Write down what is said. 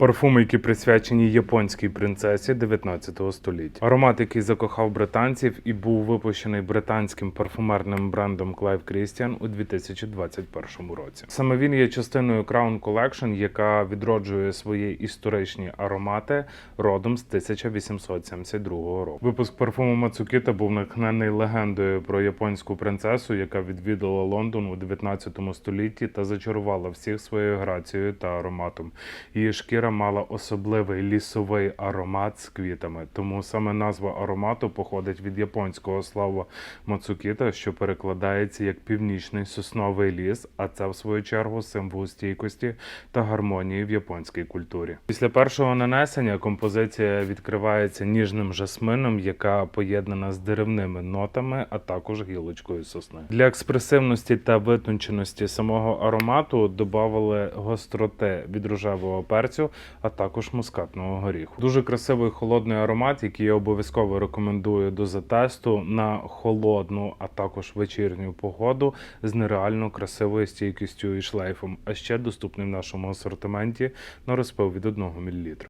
Парфуми, які присвячені японській принцесі 19 століття. Аромат, який закохав британців і був випущений британським парфумерним брендом Clive Christian у 2021 році. Саме він є частиною Crown Collection, яка відроджує свої історичні аромати родом з 1872 року. Випуск парфуму Мацукіта був натхнений легендою про японську принцесу, яка відвідала Лондон у 19 столітті та зачарувала всіх своєю грацією та ароматом. Її шкіра мала особливий лісовий аромат з квітами, тому саме назва аромату походить від японського слова Мацукіта, що перекладається як північний сосновий ліс, а це в свою чергу символ стійкості та гармонії в японській культурі. Після першого нанесення композиція відкривається ніжним жасмином, яка поєднана з деревними нотами, а також гілочкою сосни. Для експресивності та витонченості самого аромату додавали гостроти від рожевого перцю, а також мускатного горіху. Дуже красивий холодний аромат, який я обов'язково рекомендую до затесту на холодну, а також вечірню погоду з нереально красивою стійкістю і шлейфом, а ще доступний в нашому асортименті на розпил від 1 мл.